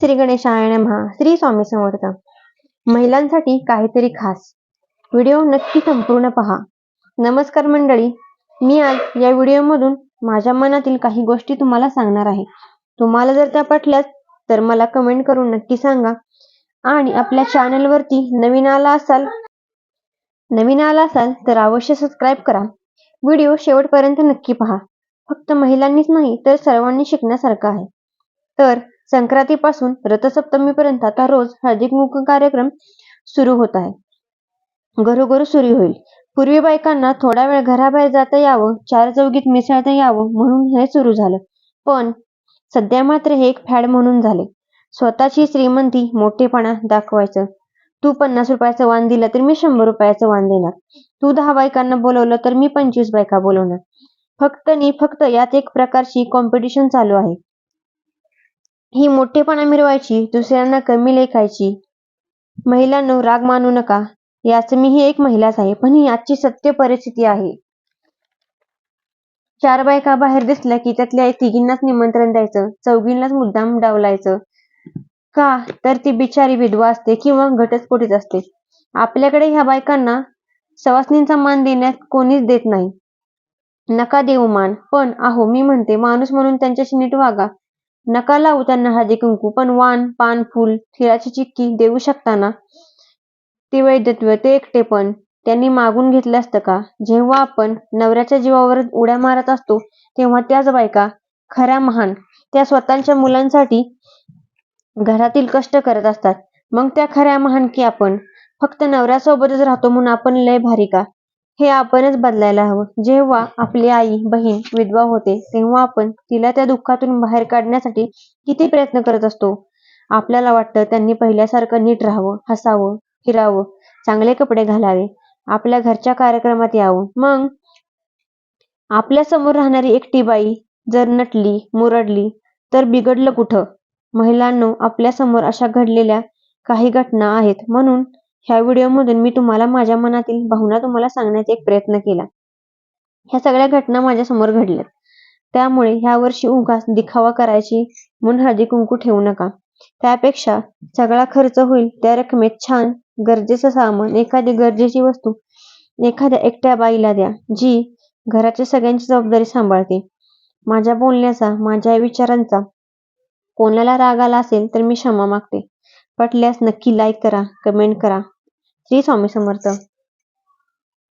श्री गणेशाय महा श्री स्वामी समर्थ. महिलांसाठी काहीतरी खास. व्हिडिओ नक्की संपूर्ण पहा. नमस्कार मंडळी. मी आज या व्हिडिओमधून माझ्या मनातील काही गोष्टी तुम्हाला सांगणार आहे. तुम्हाला जर त्या पटल्यास तर मला कमेंट करून नक्की सांगा. आणि आपल्या चॅनलवरती नवीन आला असाल नवीन आला असाल तर अवश्य सबस्क्राईब करा. व्हिडिओ शेवटपर्यंत नक्की पहा. फक्त महिलांनीच नाही तर सर्वांनी शिकण्यासारखं आहे. तर संक्रांतीपासून रथसप्तमीपर्यंत आता रोज हळदी कुंकू कार्यक्रम सुरू होत आहे. घरोघर सुरू होईल. पूर्वी बायकांना थोडा वेळ घराबाहेर जाता यावं चार चौघीत मिसळता यावं म्हणून हे सुरू झालं. पण सध्या मात्र हे एक फॅड म्हणून झाले. स्वतःची श्रीमंती मोठेपणा दाखवायचं. तू पन्नास रुपयाचं वाण दिलं तर मी शंभर रुपयाचं वाण देणार. तू दहा बायकांना बोलवलं तर मी पंचवीस बायका बोलवणार. फक्त नि फक्त यात एक प्रकारची कॉम्पिटिशन चालू आहे. ही मोठेपणा मिरवायची दुसऱ्यांना कमी लेखायची. महिलांनो राग मानू नका. याच मी ही एक महिलाच आहे पण ही आजची सत्य परिस्थिती आहे. चार बायका बाहेर दिसल्या की त्यातल्या तिघींनाच निमंत्रण द्यायचं चौघींनाच मुद्दाम डावलायचं. का? तर ती बिचारी विधवा असते किंवा घटस्फोटीत असते. आपल्याकडे ह्या बायकांना सवासनींचा मान देण्यात कोणीच देत नाही. नका देऊ मान पण आहो मी म्हणते माणूस म्हणून त्यांच्याशी नीट वागा. नका लावू त्यांना हळदी कुंकू पण वाण पान फुल तिळाची चिक्की देऊ शकताना ते वैद्यत्व ते एकटे पण त्यांनी मागून घेतलं असतं का? जेव्हा आपण नवऱ्याच्या जीवावर उड्या मारत असतो तेव्हा त्याच बायका खऱ्या महान त्या स्वतःच्या मुलांसाठी घरातील कष्ट करत असतात. मग त्या खऱ्या महान की आपण? फक्त नवऱ्यासोबतच राहतो म्हणून आपण लय भारी का? हे आपणच बदलायला हवं. जेव्हा आपली आई बहीण विधवा होते तेव्हा आपण तिला त्या दुःखातून बाहेर काढण्यासाठी किती प्रयत्न करत असतो? आपल्याला वाटतं त्यांनी पहिल्यासारखं नीट राहावं हसावं फिरावं चांगले कपडे घालावे आपल्या घरच्या कार्यक्रमात यावं. मग आपल्यासमोर राहणारी एकटी बाई जर नटली मुरडली तर बिघडलं कुठं? महिलांनो आपल्यासमोर अशा घडलेल्या काही घटना आहेत. म्हणून ह्या व्हिडिओमधून मी तुम्हाला माझ्या मनातील भावना तुम्हाला सांगण्याचा एक प्रयत्न केला. ह्या सगळ्या घटना माझ्यासमोर घडल्यात. त्यामुळे ह्या वर्षी उगाच दिखावा करायची म्हणून हळदी कुंकू ठेवू नका. त्यापेक्षा सगळा खर्च होईल त्या रकमेत छान गरजेचं सामान एखादी गरजेची वस्तू एखाद्या एकट्या बाईला द्या जी घराच्या सगळ्यांची जबाबदारी सांभाळते. माझ्या बोलण्याचा माझ्या विचारांचा कोणाला राग आला असेल तर मी क्षमा मागते. पटल्यास नक्की लाईक करा कमेंट करा. श्री स्वामी समर्थ.